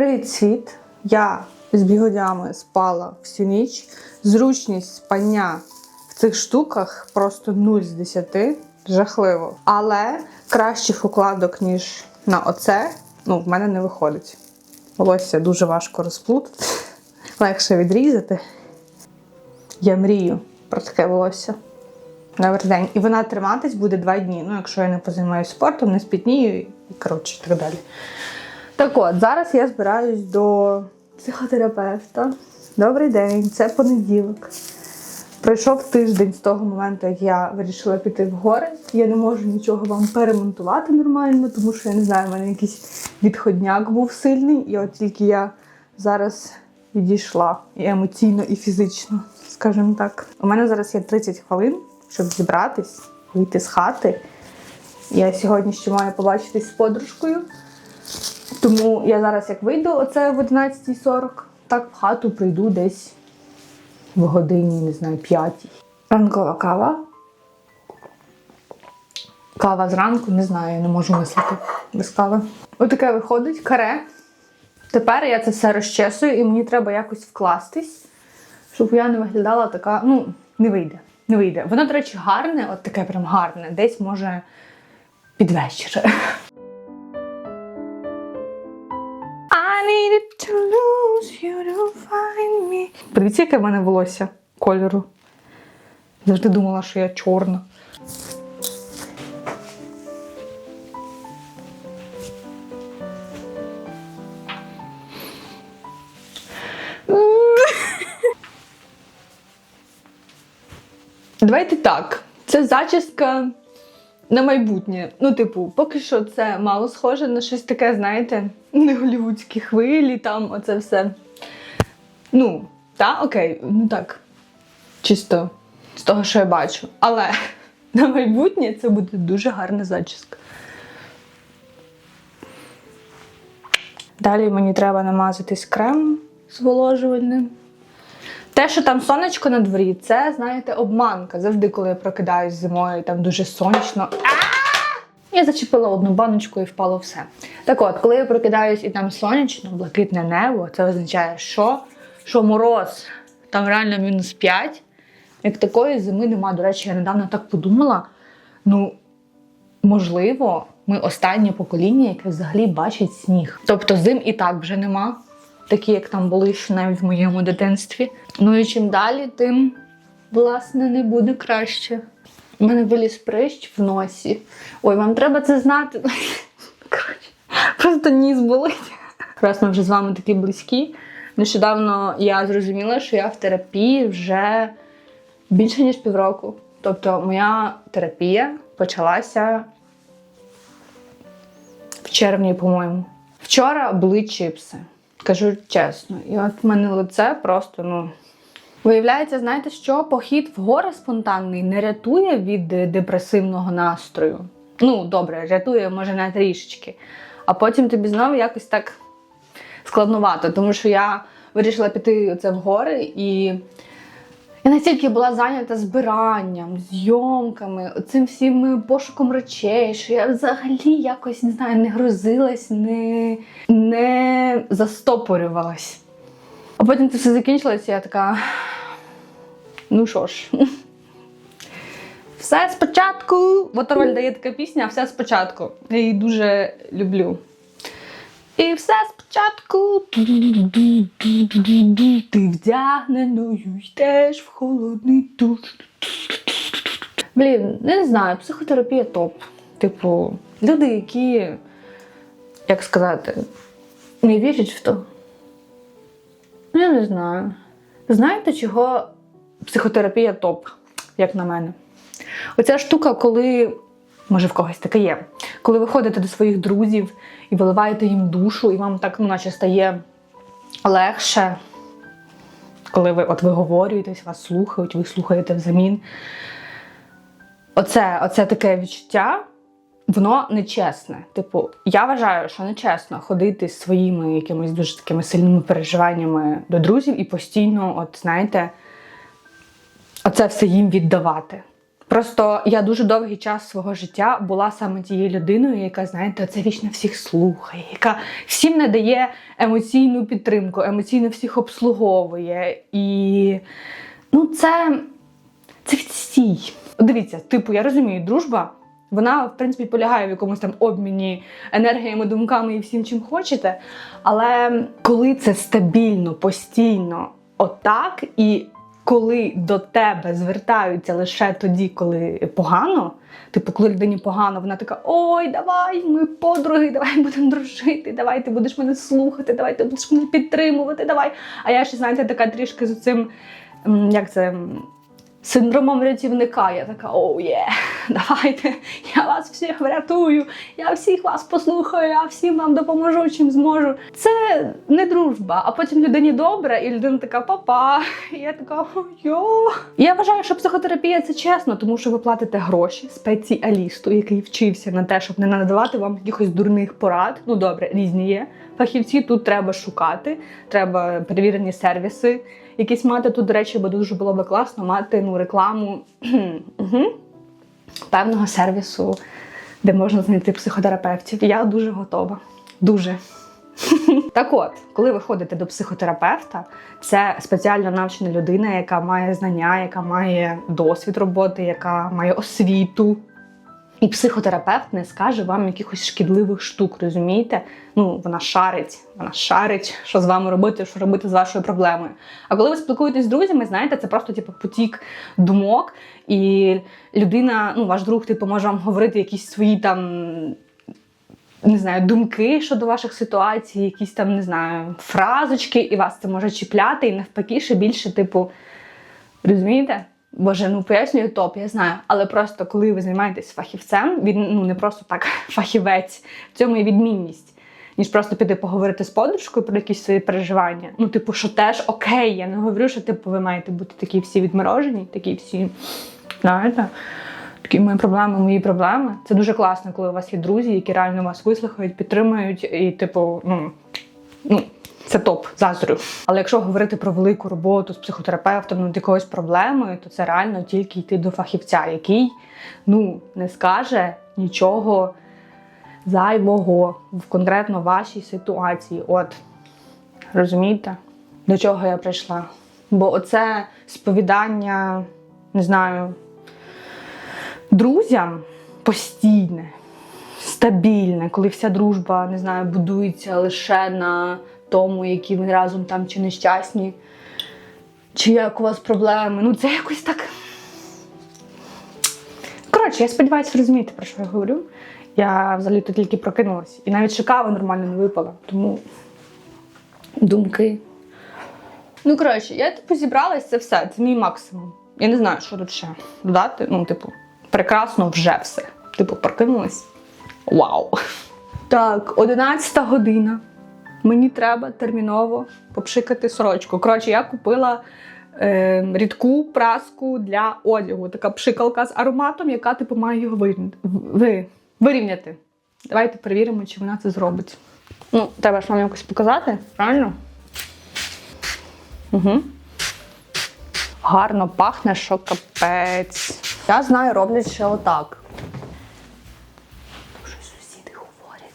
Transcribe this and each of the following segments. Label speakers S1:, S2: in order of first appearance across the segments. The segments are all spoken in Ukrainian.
S1: Привіт, світ! Я з бігодями спала всю ніч. Зручність спання в цих штуках просто 0 з 10. Жахливо. Але кращих укладок, ніж на оце, ну, в мене не виходить. Волосся дуже важко розплутати, легше відрізати. Я мрію про таке волосся. Добрий день. І вона триматись буде два дні. Ну, якщо я не позаймаюся спортом, не спітнію і коротше так далі. Так от, зараз я збираюсь до психотерапевта. Добрий день, це понеділок. Пройшов тиждень з того моменту, як я вирішила піти в гори. Я не можу нічого вам перемонтувати нормально, тому що я не знаю, в мене якийсь відходняк був сильний, і от тільки я зараз відійшла і емоційно, і фізично, скажімо так. У мене зараз є 30 хвилин, щоб зібратись, вийти з хати. Я сьогодні ще маю побачитись з подружкою. Тому я зараз як вийду оце в 11.40, так в хату прийду десь в годині, не знаю, 5. Ранкова кава. Кава зранку, не знаю, я не можу мислити без кави. Отаке виходить каре. Тепер я це все розчесую і мені треба якось вкластись, щоб я не виглядала така. Ну, не вийде. Не вийде. Воно, до речі, гарне, от таке прям гарне. Десь може під вечір. Needed to lose you to find me. Подивіться, яке в мене волосся кольору. Завжди думала, що я чорна. Давайте так. Це зачіска на майбутнє. Ну, типу, поки що це мало схоже на щось таке, знаєте, не голівудські хвилі, там оце все. Ну, так, окей, ну так. Чисто з того, що я бачу. Але на майбутнє це буде дуже гарна зачіска. Далі мені треба намазатись кремом зволожувальним. Те, що там сонечко на дворі, це, знаєте, обманка. Завжди, коли я прокидаюсь зимою, там дуже сонячно. Я зачепила одну баночку і впало все. Так от, коли я прокидаюсь і там сонячно, блакитне небо, це означає, що? Що мороз, там реально мінус 5. Як такої зими нема. До речі, я недавно так подумала. Ну, можливо, ми останнє покоління, яке взагалі бачить сніг. Тобто зим і так вже нема такі, як там були ще навіть в моєму дитинстві. Ну і чим далі, тим, власне, не буде краще. У мене виліз прищ в носі. Ой, вам треба це знати. Коротше, просто ніс болить. Раз ми вже з вами такі близькі. Нещодавно я зрозуміла, що я в терапії вже більше ніж півроку. Тобто, моя терапія почалася в червні, по-моєму. Вчора були чипси. Кажу чесно, і от в мене лице просто, ну. Виявляється, знаєте що? Похід в гори спонтанний не рятує від депресивного настрою. Ну, добре, рятує, може, на трішечки. А потім тобі знову якось так складнувато, тому що я вирішила піти оце в гори і. Я настільки була зайнята збиранням, зйомками, цим всім пошуком речей, що я взагалі якось не знаю, не грузилась, не, не застопорювалась. А потім це все закінчилося, і я така. Ну що ж, все спочатку. Воторвальда є така пісня, все спочатку. Я її дуже люблю. І все спочатку ти вдягненою йдеш в холодний душ. Блін, не знаю, психотерапія топ. Типу, люди, які, як сказати, не вірять в то. Ну, я не знаю. Знаєте, чого психотерапія топ, як на мене? Оця штука, коли може в когось таке є. Коли ви ходите до своїх друзів і виливаєте їм душу, і вам так ну, наче стає легше, коли ви от виговорюєтесь, вас слухають, ви слухаєте взамін. Оце, оце таке відчуття, воно нечесне. Типу, я вважаю, що нечесно ходити з своїми якимись дуже такими сильними переживаннями до друзів і постійно, от знаєте, оце все їм віддавати. Просто я дуже довгий час свого життя була саме тією людиною, яка, знаєте, це вічно всіх слухає, яка всім надає емоційну підтримку, емоційно всіх обслуговує. І ну, це, це відстій. Дивіться, типу, я розумію, дружба. Вона, в принципі, полягає в якомусь там обміні енергіями, думками і всім, чим хочете. Але коли це стабільно, постійно, отак, і коли до тебе звертаються лише тоді, коли погано, типу, коли людині погано, вона така: ой, давай, ми подруги, давай будемо дружити, давай ти будеш мене слухати, давай ти будеш мене підтримувати, давай. А я ще, знаєте, така трішки з цим, як це. Синдромом рятівника, я така, оу є, давайте, я вас всіх врятую, я всіх вас послухаю, я всім вам допоможу, чим зможу. Це не дружба, а потім людині добре, і людина така папа. Я така йо. Я вважаю, що психотерапія це чесно, тому що ви платите гроші спеціалісту, який вчився на те, щоб не надавати вам якихось дурних порад. Ну добре, різні є. Фахівці тут треба шукати, треба перевірені сервіси якісь мати тут, до речі, бо дуже було би класно мати ну, рекламу певного сервісу, де можна знайти психотерапевтів. Я дуже готова. Дуже. Так от, коли ви ходите до психотерапевта, це спеціально навчена людина, яка має знання, яка має досвід роботи, яка має освіту. І психотерапевт не скаже вам якихось шкідливих штук, розумієте? Ну, вона шарить, вона шарить, що з вами робити, що робити з вашою проблемою. А коли ви спілкуєтесь з друзями, знаєте, це просто типу потік думок, і людина, ну, ваш друг, типу, може вам говорити якісь свої там. Не знаю, думки щодо ваших ситуацій, якісь там, не знаю, фразочки, і вас це може чіпляти, і навпаки, ще більше, типу, розумієте? Боже, ну пояснюю топ, я знаю. Але просто коли ви займаєтесь фахівцем, він ну не просто так фахівець, в цьому є відмінність, ніж просто піти поговорити з подружкою про якісь свої переживання. Ну, типу, що теж окей, я не говорю, що типу ви маєте бути такі всі відморожені, такі всі, знаєте. Такі мої проблеми, мої проблеми. Це дуже класно, коли у вас є друзі, які реально вас вислухають, підтримують, і, типу, ну, ну, це топ, заздрю. Але якщо говорити про велику роботу з психотерапевтом над якоюсь проблемою, то це реально тільки йти до фахівця, який ну, не скаже нічого зайвого в конкретно вашій ситуації. От, розумієте, до чого я прийшла? Бо оце сповідання, не знаю, друзям постійне, стабільне, коли вся дружба, не знаю, будується лише на тому, які ви разом там чи нещасні, чи як у вас проблеми. Ну, це якось так. Коротше, я сподіваюся, ви розумієте, про що я говорю. Я взагалі то тільки прокинулась. І навіть ще кава нормально не випала. Тому думки. Ну, коротше, я типу зібралась, це все. Це мій максимум. Я не знаю, що тут ще додати. Ну, типу, прекрасно вже все. Типу, прокинулась. Вау! Так, 11 година. Мені треба терміново попшикати сорочку. Коротше, я купила е, рідку праску для одягу. Така пшикалка з ароматом, яка типу має його вирівняти. Давайте перевіримо, чи вона це зробить. Ну, треба ж вам якось показати, правильно? Угу. Гарно пахне, що капець. Я знаю, роблять ще отак. Що сусіди говорять.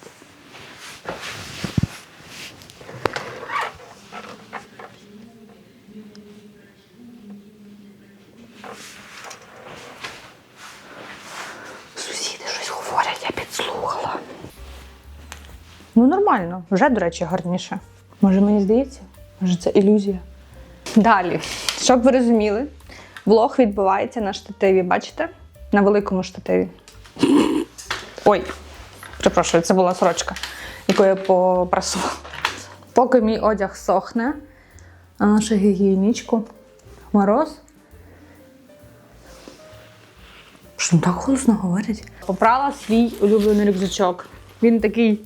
S1: Сусіди щось говорять, я підслухала. Ну, нормально. Вже, до речі, гарніше. Може, мені здається? Може, це ілюзія. Далі, щоб ви розуміли, влог відбувається на штативі, бачите? На великому штативі. Ой, перепрошую, це була сорочка, яку я попрасувала. Поки мій одяг сохне, а нашу гігієнічку. Мороз. Що так голосно говорять? Попрала свій улюблений рюкзачок. Він такий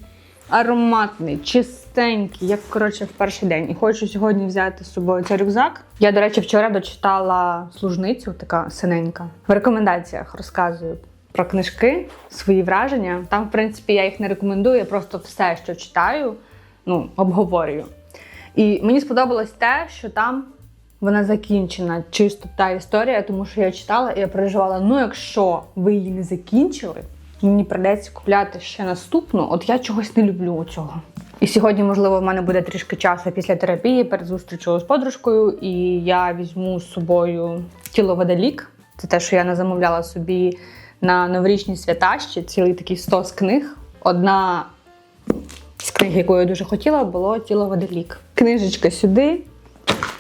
S1: ароматний, чистенький, як коротше в перший день. І хочу сьогодні взяти з собою цей рюкзак. Я, до речі, вчора дочитала служницю, така синенька. В рекомендаціях розказую про книжки, свої враження. Там, в принципі, я їх не рекомендую, я просто все, що читаю, ну, обговорюю. І мені сподобалось те, що там вона закінчена. Чисто та історія, тому що я читала і я переживала: ну, якщо ви її не закінчили, мені придеться купляти ще наступну. От я чогось не люблю цього. І сьогодні, можливо, в мене буде трішки часу після терапії перед зустрічю з подружкою, і я візьму з собою тіловодолік. Це те, що я не замовляла собі на новорічні свята ще цілий такий стос книг. Одна з книг, яку я дуже хотіла, було тіло водолік. Книжечка сюди.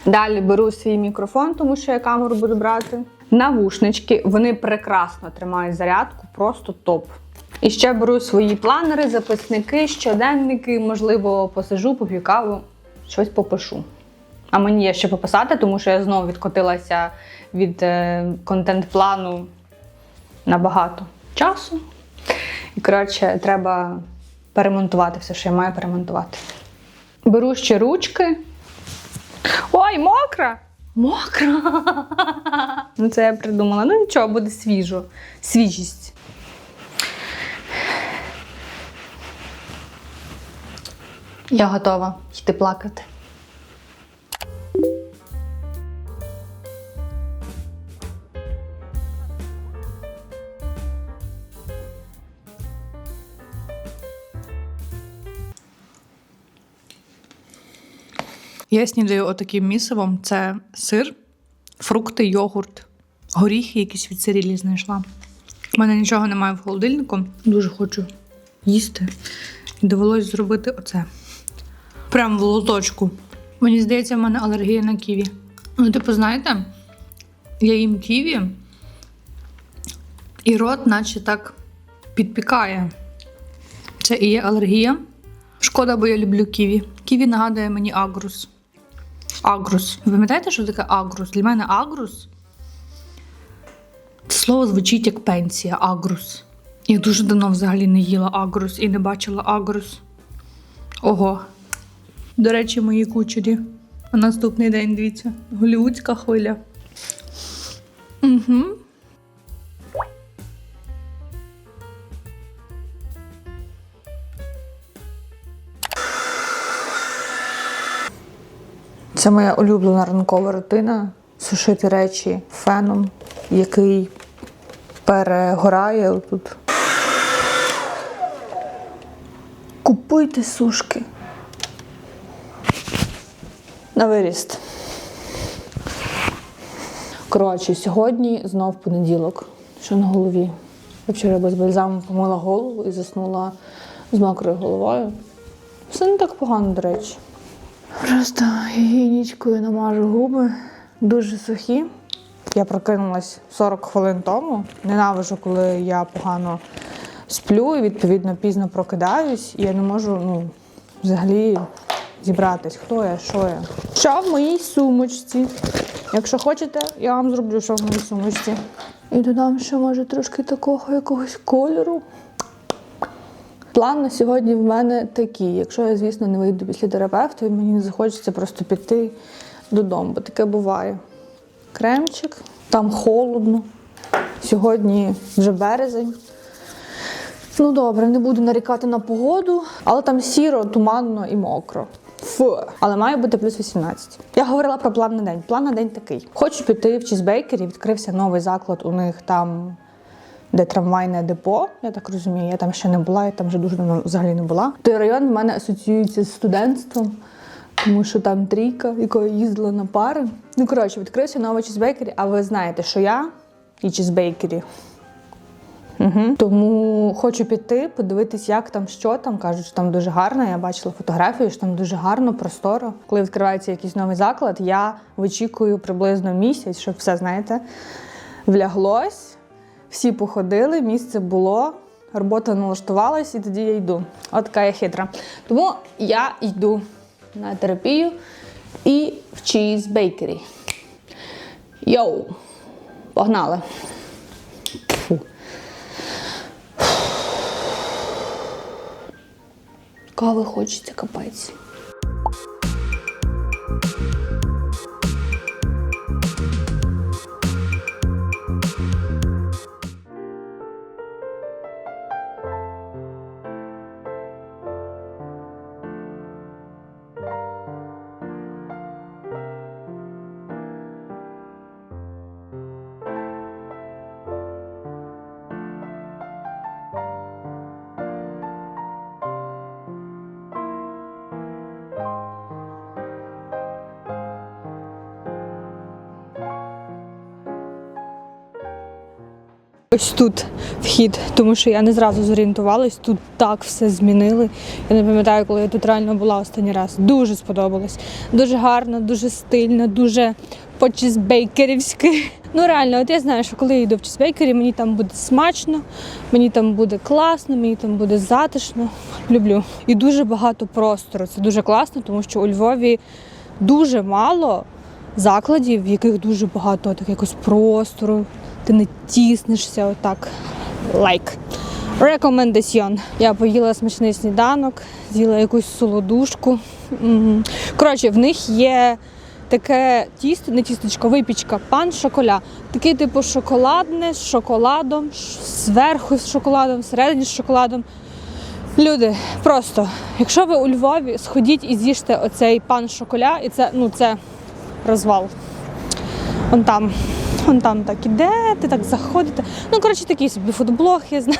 S1: Далі беру свій мікрофон, тому що я камеру буду брати. Навушнички, вони прекрасно тримають зарядку, просто топ. І ще беру свої планери, записники, щоденники, можливо, посижу, поп'ю каву, щось попишу. А мені є ще пописати, тому що я знову відкотилася від е, контент-плану на багато часу. І, коротше, треба перемонтувати все, що я маю перемонтувати. Беру ще ручки. Ой, мокра! Мокра! Ну, це я придумала. Ну нічого, буде свіжо. Свіжість. Я готова йти плакати.
S2: Я снідаю отаким місивом: це сир, фрукти, йогурт, горіхи якісь від цирілі знайшла. У мене нічого немає в холодильнику. Дуже хочу їсти. І довелось зробити оце. Прям в лоточку. Мені здається, в мене алергія на ківі. Ну, типу, знаєте, я їм ківі, і рот, наче так підпікає. Це і є алергія. Шкода, бо я люблю ківі. Ківі нагадує мені агрус. Агрус. Ви пам'ятаєте, що таке агрус? Для мене агрус. Це слово звучить як пенсія, агрус. Я дуже давно взагалі не їла агрус і не бачила агрус. Ого. До речі, мої кучері. А наступний день, дивіться, голівудська хвиля. Угу.
S1: Це моя улюблена ранкова рутина сушити речі феном, який перегорає тут. Купуйте сушки. На виріст. Коротше, сьогодні знов понеділок, що на голові. Я вчора без бальзаму помила голову і заснула з мокрою головою. Все не так погано, до речі. Просто гігієнічкою намажу губи, дуже сухі. Я прокинулась 40 хвилин тому. Ненавижу, коли я погано сплю і відповідно пізно прокидаюсь, і я не можу ну, взагалі зібратись, хто я, що я. Що в моїй сумочці? Якщо хочете, я вам зроблю, що в моїй сумочці. І додам ще, може, трошки такого якогось кольору. План на сьогодні в мене такий. Якщо я, звісно, не вийду після терапевта, і мені не захочеться просто піти додому, бо таке буває. Кремчик, там холодно. Сьогодні вже березень. Ну добре, не буду нарікати на погоду, але там сіро, туманно і мокро. Фу. Але має бути плюс 18. Я говорила про план на день. План на день такий. Хочу піти в чізбейкері, відкрився новий заклад у них там де трамвайне депо, я так розумію, я там ще не була, я там вже дуже давно взагалі не була. Той район в мене асоціюється з студентством, тому що там трійка, якою їздила на пари. Ну, коротше, відкрився новий чізбейкері, а ви знаєте, що я і чізбейкері. Угу. Тому хочу піти, подивитись, як там, що там. Кажуть, що там дуже гарно. Я бачила фотографію, що там дуже гарно, просторо. Коли відкривається якийсь новий заклад, я вичікую приблизно місяць, щоб все, знаєте, вляглось всі походили, місце було, робота налаштувалась, і тоді я йду. От така я хитра. Тому я йду на терапію і в Cheese Bakery. Йоу! Погнали! Фу. Кави хочеться капець. Ось тут вхід, тому що я не зразу зорієнтувалась. Тут так все змінили. Я не пам'ятаю, коли я тут реально була останній раз. Дуже сподобалось. Дуже гарно, дуже стильно, дуже по-чізбейкерівськи. Ну реально, от я знаю, що коли я йду в чізбейкері, мені там буде смачно, мені там буде класно, мені там буде затишно. Люблю. І дуже багато простору. Це дуже класно, тому що у Львові дуже мало закладів, в яких дуже багато так якось простору. Ти не тіснишся отак. Лайк. Рекомендаціон. Я поїла смачний сніданок, з'їла якусь солодушку. Коротше, в них є таке тісто, не тістечко, випічка, пан шоколя. Такий типу шоколадне з шоколадом, зверху з шоколадом, всередині з шоколадом. Люди, просто, якщо ви у Львові, сходіть і з'їжте оцей пан шоколя, і це, ну, це розвал. Он там, он там так ідете, так заходите. Ну, коротше, такий собі фудблог, я знаю.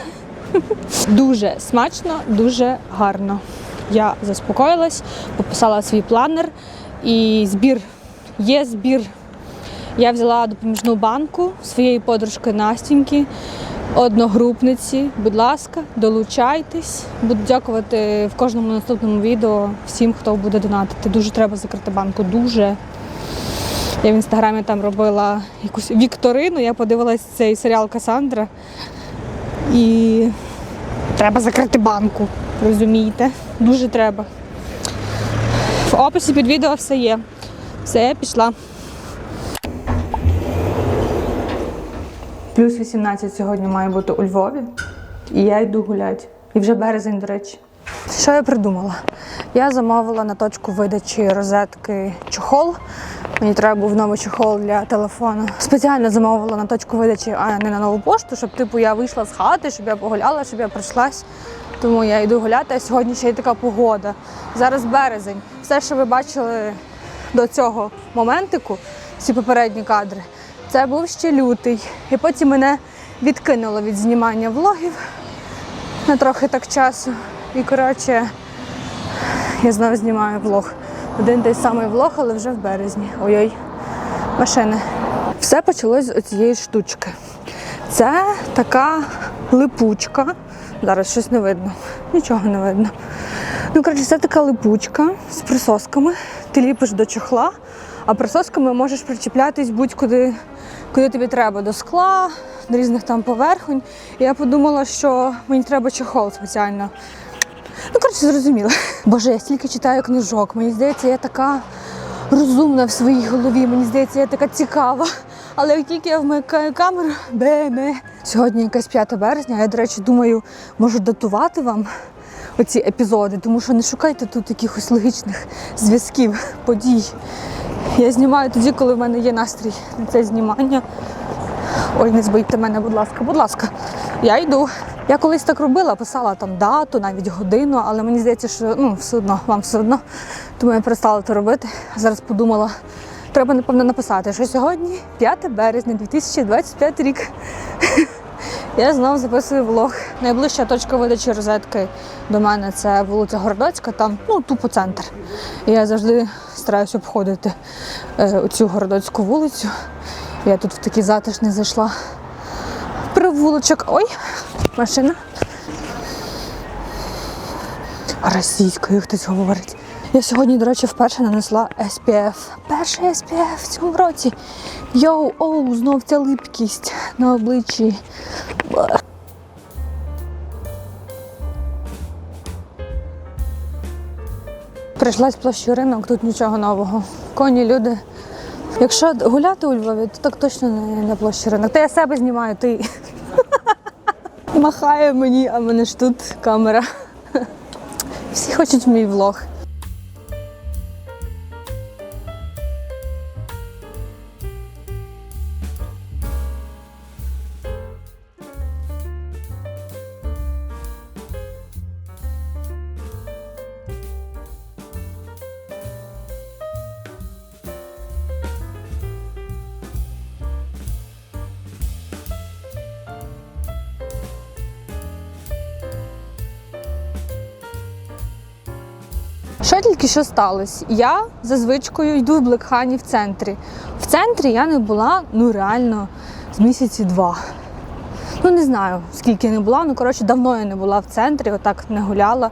S1: Дуже смачно, дуже гарно. Я заспокоїлась, пописала свій планер і збір. Є збір. Я взяла допоміжну банку своєї подружки Настіньки, одногрупниці. Будь ласка, долучайтесь. Буду дякувати в кожному наступному відео всім, хто буде донатити. Дуже треба закрити банку. Дуже. Я в інстаграмі там робила якусь вікторину. Я подивилась цей серіал Касандра. І треба закрити банку. Розумієте? Дуже треба. В описі під відео все є. Все, я пішла. Плюс 18 сьогодні має бути у Львові. І я йду гуляти. І вже березень, до речі. Що я придумала? Я замовила на точку видачі розетки чохол. Мені треба був новий чохол для телефону. Спеціально замовила на точку видачі, а не на нову пошту, щоб типу я вийшла з хати, щоб я погуляла, щоб я пройшлась. Тому я йду гуляти, а сьогодні ще й така погода. Зараз березень. Все, що ви бачили до цього моментику, ці попередні кадри, це був ще лютий. І потім мене відкинуло від знімання влогів на трохи так часу. І коротше, я знову знімаю влог. Один той самий влог, але вже в березні. Ой-ой, машини. Все почалось з оцієї штучки. Це така липучка. Зараз щось не видно. Нічого не видно. Ну, коротше, це така липучка з присосками. Ти ліпиш до чохла, а присосками можеш причіплятись будь-куди, куди тобі треба, до скла, до різних там поверхонь. І я подумала, що мені треба чохол спеціально. Ну, коротше, зрозуміло. Боже, я стільки читаю книжок. Мені здається, я така розумна в своїй голові. Мені здається, я така цікава. Але як тільки я вмикаю камеру, бе-не. Сьогодні якесь 5 березня. Я, до речі, думаю, можу датувати вам оці епізоди, тому що не шукайте тут якихось логічних зв'язків, подій. Я знімаю тоді, коли в мене є настрій на це знімання. Ой, не збийте мене, будь ласка, будь ласка, я йду. Я колись так робила, писала там дату, навіть годину, але мені здається, що ну, все одно, вам все одно. Тому я перестала це робити. Зараз подумала, треба, напевно, написати, що сьогодні 5 березня 2025 рік. Я знову записую влог. Найближча точка видачі розетки до мене це вулиця Городоцька, там ну, тупо центр. І я завжди стараюся обходити е, цю городоцьку вулицю. Я тут в такий затишний зайшла. Привулочок. Ой, машина. Російською хтось говорить. Я сьогодні, до речі, вперше нанесла SPF. Перший SPF в цьому році. Йоу, оу, знов ця липкість на обличчі. Прийшлась площу ринок, тут нічого нового. Коні, люди. Якщо гуляти у Львові, то так точно не на площі ринок. Та я себе знімаю, ти махає мені, а мене ж тут камера. Всі хочуть мій влог. Що сталося? Я за звичкою йду в Блекхані в центрі. В центрі я не була ну реально з місяці два. Ну не знаю, скільки не була. Ну коротше, давно я не була в центрі, отак не гуляла.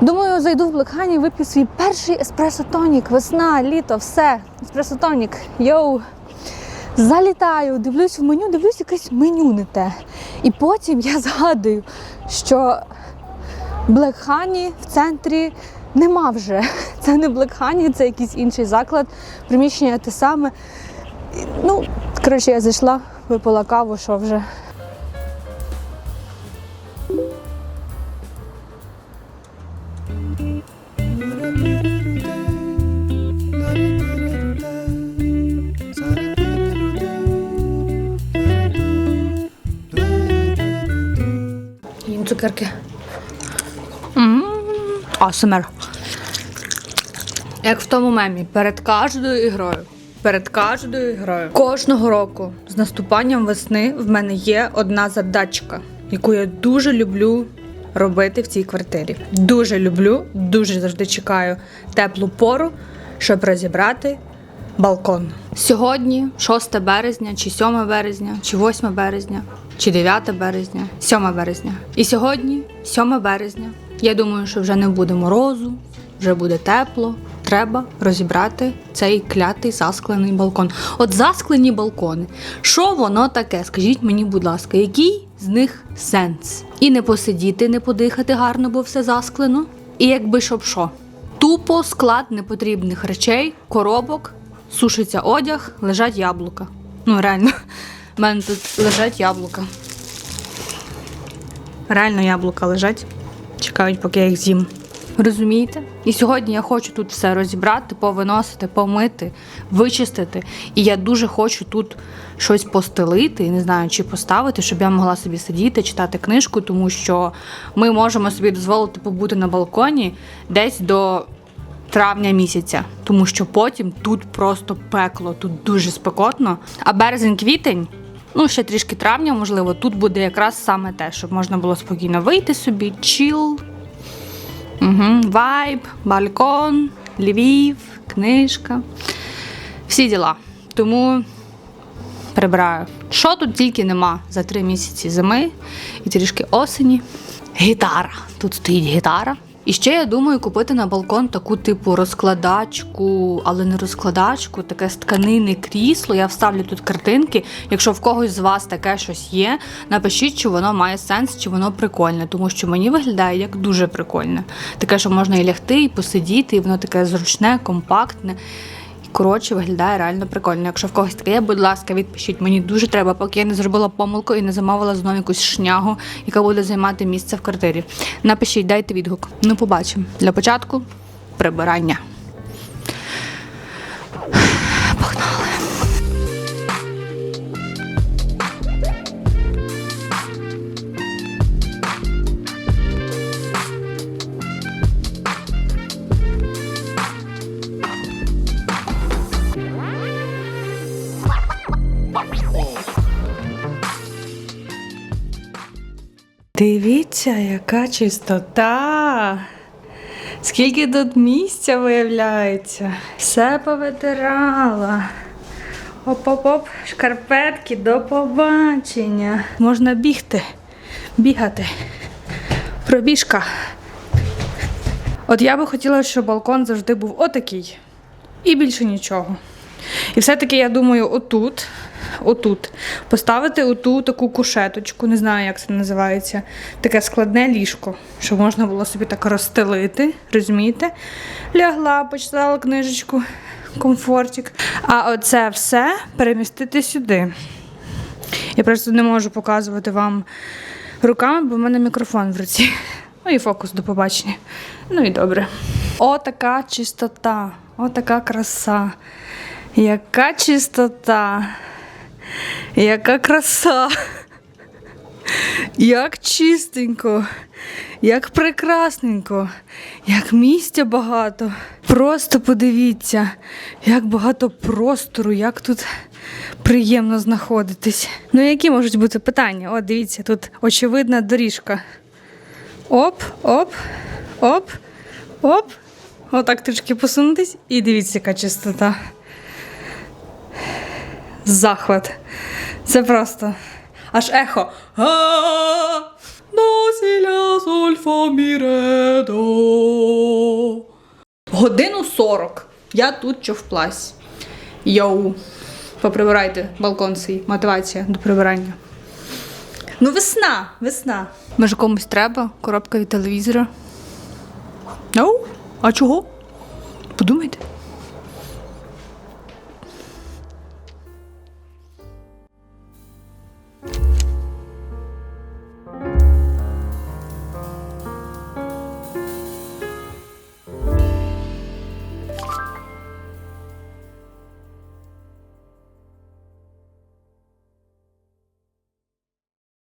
S1: Думаю, зайду в Блекхані, вип'ю свій перший еспресо тонік. Весна, літо, все. Еспресо тонік. Йоу. Залітаю, дивлюсь в меню, дивлюсь якесь меню не те. І потім я згадую, що Блекхані в центрі нема вже. Це не Блекхані, це якийсь інший заклад. Приміщення те саме. Ну, коротше, я зайшла, випила каву, що вже. Їм цукерки. Асмер. Як в тому мемі, перед кожною ігрою. Перед кожною грою. Кожного року з наступанням весни в мене є одна задачка, яку я дуже люблю робити в цій квартирі. Дуже люблю, дуже завжди чекаю теплу пору, щоб розібрати балкон. Сьогодні 6 березня, чи 7 березня, чи 8 березня, чи 9 березня, 7 березня. І сьогодні, 7 березня. Я думаю, що вже не буде морозу, вже буде тепло. Треба розібрати цей клятий засклений балкон. От засклені балкони. Що воно таке? Скажіть мені, будь ласка, який з них сенс? І не посидіти, не подихати гарно, бо все засклено. І якби щоб що. Тупо склад непотрібних речей, коробок, сушиться одяг, лежать яблука. Ну, реально, в мене тут лежать яблука. Реально яблука лежать. Чекають, поки я їх з'їм. Розумієте? І сьогодні я хочу тут все розібрати, повиносити, помити, вичистити. І я дуже хочу тут щось постелити, не знаю, чи поставити, щоб я могла собі сидіти, читати книжку, тому що ми можемо собі дозволити побути на балконі десь до травня місяця, тому що потім тут просто пекло, тут дуже спекотно. А березень-квітень, ну ще трішки травня, можливо, тут буде якраз саме те, щоб можна було спокійно вийти собі, чіл, Угу. Вайб, балькон, Львів, книжка. Всі діла. Тому прибираю. Що тут тільки нема за три місяці зими і трішки осені. Гітара. Тут стоїть гітара. І ще я думаю купити на балкон таку типу розкладачку, але не розкладачку, таке з тканини крісло. Я вставлю тут картинки. Якщо в когось з вас таке щось є, напишіть, чи воно має сенс, чи воно прикольне, тому що мені виглядає як дуже прикольне. Таке, що можна і лягти, і посидіти, і воно таке зручне, компактне. Коротше, виглядає реально прикольно. Якщо в когось таке будь ласка, відпишіть. Мені дуже треба, поки я не зробила помилку і не замовила знову якусь шнягу, яка буде займати місце в квартирі. Напишіть, дайте відгук. Ну, побачимо. Для початку прибирання. Дивіться, яка чистота. Скільки тут місця виявляється. Все повитирала. Оп-оп-оп, шкарпетки, до побачення. Можна бігти, бігати. Пробіжка. От я би хотіла, щоб балкон завжди був отакий. І більше нічого. І все-таки я думаю, отут, отут, поставити оту таку кушеточку, не знаю, як це називається, таке складне ліжко, щоб можна було собі так розстелити, розумієте? Лягла, почитала книжечку, комфортик. А оце все перемістити сюди. Я просто не можу показувати вам руками, бо в мене мікрофон в руці. Ну і фокус до побачення. Ну і добре. О, така чистота, о, така краса. Яка чистота, яка краса, як чистенько, як прекрасненько, як місця багато. Просто подивіться, як багато простору, як тут приємно знаходитись. Ну, які можуть бути питання? О, дивіться, тут очевидна доріжка. Оп, оп, оп, оп. Отак трішки посунутись і дивіться, яка чистота. Захват. Це просто.
S2: аж ехо. Годину 40. Я тут в. Йоу. Поприбирайте балкон свій. Мотивація до прибирання. Ну, весна, весна. Може комусь треба? Коробка від телевізора. Ну, а чого? Подумайте.